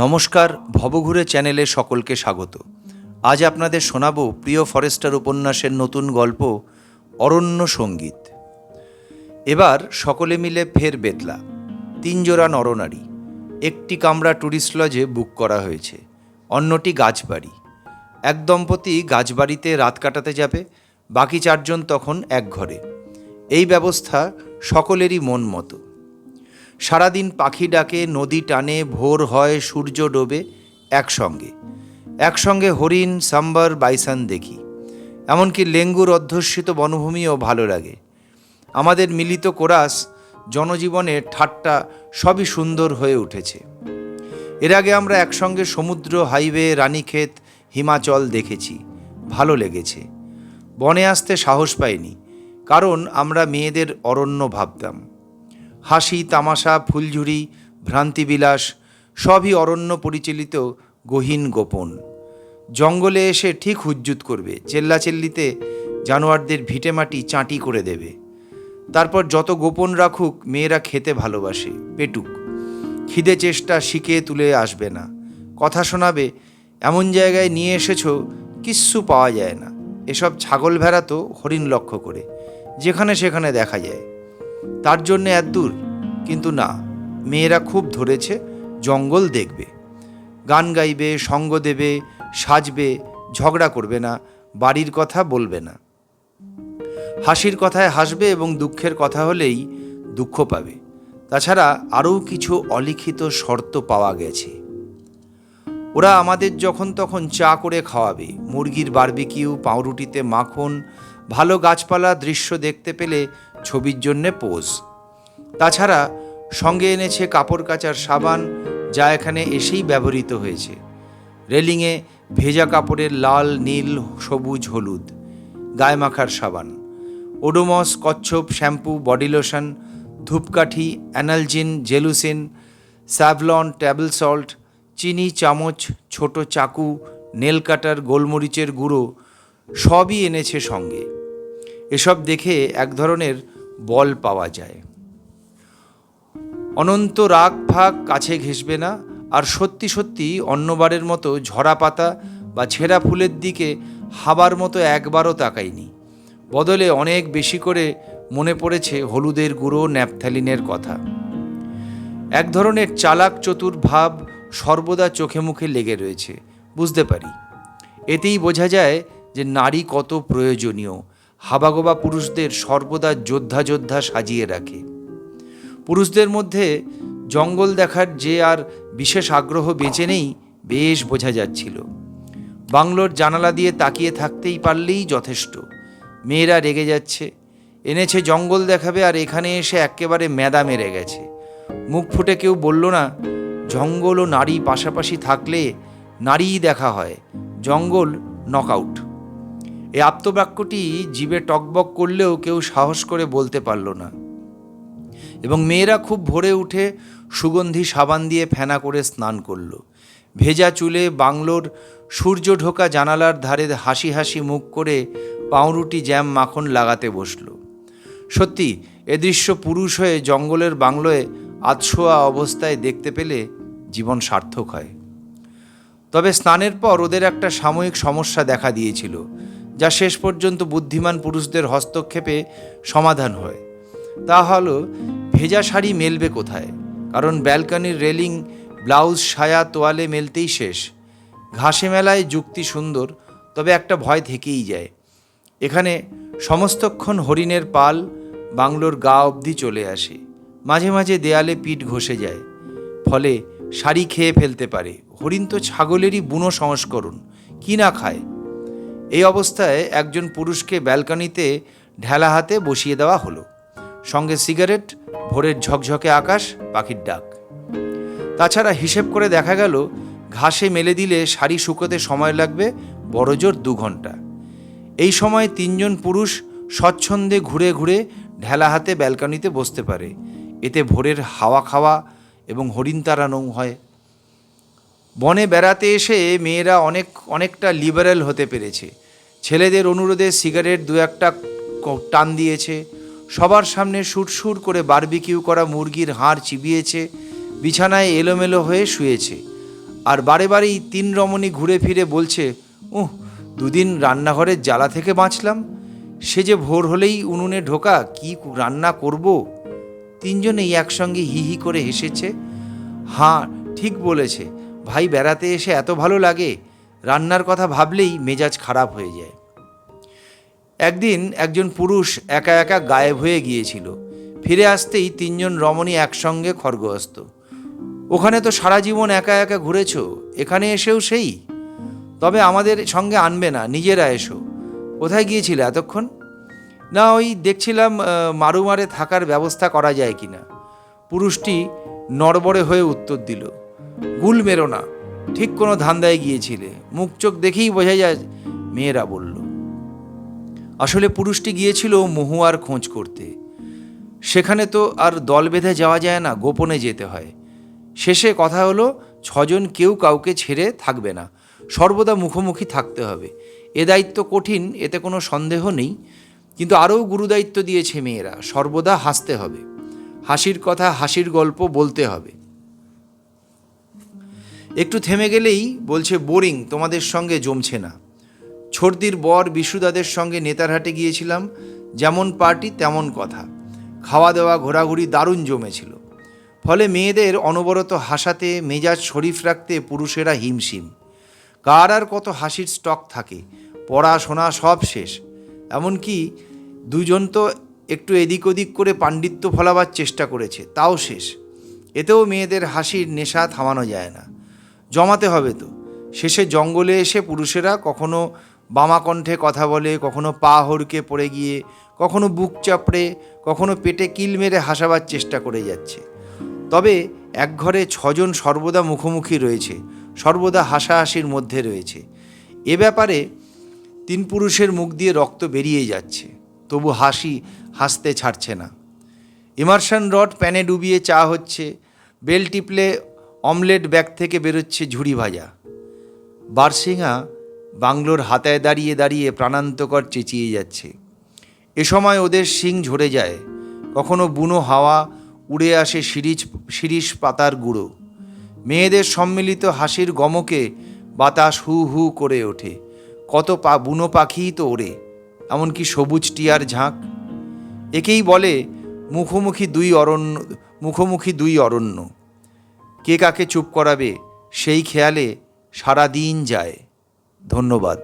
নমস্কার ভবঘুরে চ্যানেলে সকলকে স্বাগত। আজ আপনাদের শোনাবো প্রিয় ফরেস্টার উপন্যাসের নতুন গল্প, অরণ্য সংগীত। এবার সকলে মিলে ফের বেতলা, তিনজোড়া নরনারী, একটি কামরা ট্যুরিস্ট লজে বুক করা হয়েছে, অন্যটি গাছবাড়ি। এক দম্পতি গাছবাড়িতে রাত কাটাতে যাবে, বাকি চারজন তখন এক ঘরে। এই ব্যবস্থা সকলেরই মন মতো। সারাদিন পাখি ডাকে, নদী টানে, ভোর হয়, সূর্য ডোবে, একসঙ্গে। একসঙ্গে হরিণ, সাম্বার, বাইসান দেখি। এমনকি লেঙ্গুর অধ্যুষিত বনভূমিও ভালো লাগে। আমাদের মিলিত কোরাস জনজীবনে ঠাট্টা সবই সুন্দর হয়ে উঠেছে। এর আগে আমরা একসঙ্গে সমুদ্র, হাইওয়ে, রানীক্ষেত, হিমাচল দেখেছি। ভালো লেগেছে। বনে আসতে সাহস পাইনি, কারণ আমরা মেয়েদের অরণ্য ভাবতাম। হাসি, তামাশা, ফুলঝুরি, ভ্রান্তিবিলাস সবই অরণ্য পরিচালিত গহীন গোপন। জঙ্গলে এসে ঠিক হুজ্জুত করবে, চেল্লাচেল্লিতে জানোয়ারদের ভিটেমাটি চাঁটি করে দেবে। তারপর যত গোপন রাখুক, মেয়েরা খেতে ভালোবাসে, পেটুক। খিদে চেষ্টা শিখে তুলে আসবে না। কথা শোনাবে, এমন জায়গায় নিয়ে এসেছ, কিচ্ছু পাওয়া যায় না। এসব ছাগল ভেড়া তো হরিণ লক্ষ্য করে। যেখানে সেখানে দেখা যায়। তার জন্য এত দূর। কিন্তু না, মেয়েরা খুব ধরেছে, জঙ্গল দেখবে। গান গাইবে, সঙ্গ দেবে, সাজবে, ঝগড়া করবে না, বাড়ির কথা বলবে না। হাসির কথায় হাসবে এবং দুঃখের কথা হলেই দুঃখ পাবে। তাছাড়া আরও কিছু অলিখিত শর্ত পাওয়া গেছে। ওরা আমাদের যখন তখন চা করে খাওয়াবে। মুরগির বারবিকিউ, পাউরুটিতে মাখন, ভালো গাছপালা দৃশ্য দেখতে পেলে ছবির জন্যে পোজ। তাছাড়া সঙ্গে এনেছে কাপড় কাচার সাবান, যা এখানে এসেই ব্যবহৃত হয়েছে। রেলিংয়ে ভেজা কাপড়ের লাল, নীল, সবুজ, হলুদ, গায়ে মাখার সাবান, ওডোমস, কচ্ছপ, শ্যাম্পু, বডি লোশন, ধূপকাঠি, analgin, Gelusil, Savlon table salt চিনি, চামচ, ছোট চাকু, নেল কাটার গোলমরিচের গুঁড়ো সবই এনেছে সঙ্গে। এসব দেখে এক ধরনের বল পাওয়া যায়। অনন্ত রাগ ফাগ কাছে ঘেসবে না, আর সত্যি সত্যি অন্যবারের মতো ঝরা পাতা বা ছেঁড়া ফুলের দিকে হাবার মতো একবারও তাকাইনি বদলে অনেক বেশি করে মনে পড়েছে হলুদের গুঁড়ো ন্যাপথ্যালিনের কথা। এক ধরনের চালাক চতুর ভাব সর্বদা চোখে মুখে লেগে রয়েছে। বুঝতে পারি। এতেই বোঝা যায় যে নারী কত প্রয়োজনীয়। হাবাগোবা পুরুষদের সর্বদা যোদ্ধা যোদ্ধা সাজিয়ে রাখে। পুরুষদের মধ্যে জঙ্গল দেখার যে আর বিশেষ আগ্রহ বেঁচে নেই, বেশ বোঝা যাচ্ছিল। বাংলোর জানালা দিয়ে তাকিয়ে থাকতেই পারলেই যথেষ্ট। মেয়েরা রেগে যাচ্ছে। এনেছে জঙ্গল দেখাবে আর এখানে এসে একেবারে মেদা মেরে গেছে। মুখ ফুটে কেউ বলল না জঙ্গল ও নারী পাশাপাশি থাকলে নারীই দেখা হয়। জঙ্গল নকআউট এই আপ্তবাক্যটি জীবে টকবক করলেও কেউ সাহস করে বলতে পারল না। এবং মেয়েরা খুব ভোরে উঠে সুগন্ধি সাবান দিয়ে ফেনা করে স্নান করল। ভেজা চুলে বাংলোর সূর্য ঢোকা জানালার ধারে হাসি হাসি মুখ করে পাউরুটি জ্যাম মাখন লাগাতে বসল। সত্যি, এ দৃশ্য পুরুষ হয়ে জঙ্গলের বাংলোয় আতশোয়া অবস্থায় দেখতে পেলে জীবন সার্থক হয়। তবে স্নানের পর ওদের একটা সাময়িক সমস্যা দেখা দিয়েছিল, যা শেষ পর্যন্ত বুদ্ধিমান পুরুষদের হস্তক্ষেপে সমাধান হয়। তা হলো, ভেজা শাড়ি মেলবে কোথায়? কারণ ব্যালকনির রেলিং, ব্লাউজ, সায়া, তোয়ালে মেলতেই শেষ। ঘাসে মেলায় যুক্তি সুন্দর, তবে একটা ভয় থেকেই যায়। এখানে সমস্তক্ষণ হরিণের পাল বাংলোর গা অবধি চলে আসে। মাঝে মাঝে দেয়ালে পিঠ ঘষে যায়। ফলে শাড়ি খেয়ে ফেলতে পারে। হরিণ তো ছাগলেরই বুনো সংস্করণ। কি না খায়? এই অবস্থায় একজন পুরুষকে ব্যালকনিতে ঢেলা হাতে বসিয়ে দেওয়া হলো। সঙ্গে সিগারেট, ভোরের ঝকঝকে আকাশ, পাখির ডাক। তাছাড়া হিসেব করে দেখা গেল, ঘাসে মেলে দিলে শাড়ি শুকোতে সময় লাগবে বড়জোর দু ঘণ্টা। এই সময় তিনজন পুরুষ স্বচ্ছন্দে ঘুরে ঘুরে ঢেলা হাতে ব্যালকনিতে বসতে পারে। এতে ভোরের হাওয়া খাওয়া এবং হরিণ তাড়ানো হয়। বনে বেড়াতে এসে মেয়েরা অনেক, অনেকটা লিবারেল হতে পেরেছে। ছেলেদের অনুরোধে সিগারেট দু একটা টান দিয়েছে। সবার সামনে সুরসুর করে বারবিকিউ করা মুরগির হাড় চিবিয়েছে। বিছানায় এলোমেলো হয়ে শুয়েছে। আর বারে বারেই তিন রমণী ঘুরে ফিরে বলছে, উহ, দুদিন রান্নাঘরের জ্বালা থেকে বাঁচলাম। সে যে ভোর হলেই উনুনে ঢোকা, কি রান্না করব? তিনজনেই একসঙ্গে হি হি করে হেসেছে। হাঁ, ঠিক বলেছে। ভাই বেড়াতে এসে এত ভালো লাগে, রান্নার কথা ভাবলেই মেজাজ খারাপ হয়ে যায়। একদিন একজন পুরুষ একা একা গায়েব হয়ে গিয়েছিল। ফিরে আসতেই তিনজন রমণী একসঙ্গে খড়গহস্ত ওখানে তো সারা জীবন একা একা ঘুরেছ, এখানে এসেও সেই? তবে আমাদের সঙ্গে আনবে না, নিজেরা এসো। কোথায় গিয়েছিলে এতক্ষণ? না, ওই দেখছিলাম মারুমারে থাকার ব্যবস্থা করা যায় কিনা। পুরুষটি নড়বড়ে হয়ে উত্তর দিল, গুল মেরো না, ঠিক কোনো ধান্দায় গিয়েছিলে। মুখ চোখ দেখেই বোঝা যায়, মেয়েরা বলল। আসলে পুরুষটি গিয়েছিল মহুয়ার খোঁজ করতে। সেখানে তো আর দল বেঁধে যাওয়া যায় না, গোপনে যেতে হয়। শেষে কথা হলো, ছজন কেউ কাউকে ছেড়ে থাকবে না। সর্বদা মুখোমুখি থাকতে হবে। এ দায়িত্ব কঠিন, এতে কোনো সন্দেহ নেই। কিন্তু আরও গুরুদায়িত্ব দিয়েছে মেয়েরা, সর্বদা হাসতে হবে। হাসির কথা, হাসির গল্প বলতে হবে। একটু থেমে গেলেই বলছে, বোরিং, তোমাদের সঙ্গে জমছে না। ছর্দির বর বিশুদাদের সঙ্গে নেতারহাটে গিয়েছিলাম, যেমন পার্টি, তেমন কথা। খাওয়া দাওয়া ঘোরাঘুরি দারুণ জমেছিল। ফলে মেয়েদের অনবরত হাসাতে, মেজাজ শরীফ রাখতে পুরুষেরা হিমশিম। কার আর কত হাসির স্টক থাকে? পড়াশোনা সব শেষ। এমনকি দুজন তো একটু এদিক ওদিক করে পাণ্ডিত্য ফলাবার চেষ্টা করেছে, তাও শেষ। এতেও মেয়েদের হাসির নেশা থামানো যায় না। জমাতে হবে তো। শেষে জঙ্গলে এসে পুরুষেরা কখনো বামাকণ্ঠে কথা বলে, কখনো পা হড়কে পড়ে গিয়ে, কখনো বুক চাপড়ে, কখনো পেটে কিল মেরে হাসাবার চেষ্টা করে যাচ্ছে। তবে এক ঘরে ছজন সর্বদা মুখোমুখি রয়েছে, সর্বদা হাসাহাসির মধ্যে রয়েছে। এ ব্যাপারে তিন পুরুষের মুখ দিয়ে রক্ত বেরিয়ে যাচ্ছে। তবু হাসি হাসতে ছাড়ছে না। ইমার্শন রড প্যানে ডুবিয়ে চা হচ্ছে, বেল টিপলে অমলেট ব্যাগ থেকে বেরোচ্ছে ঝুড়ি ভাজা। বারসিংহা বাংলোর হাতায় দাঁড়িয়ে দাঁড়িয়ে প্রাণান্তকর চেঁচিয়ে যাচ্ছে। এ সময় ওদের শিং ঝরে যায়, কখনো বুনো হাওয়া উড়ে আসে শিরিজ শিরিষ পাতার গুঁড়ো। মেয়েদের সম্মিলিত হাসির গমকে বাতাস হু হু করে ওঠে, কত পা, বুনো পাখিই তো ওড়ে। এমনকি সবুজ টিয়ার ঝাঁক। একেই বলে মুখোমুখি দুই অরণ্য, মুখোমুখি দুই অরণ্য। কে কাকে চুপ করাবে সেই খেয়ালে সারা দিন যায়। ধন্যবাদ।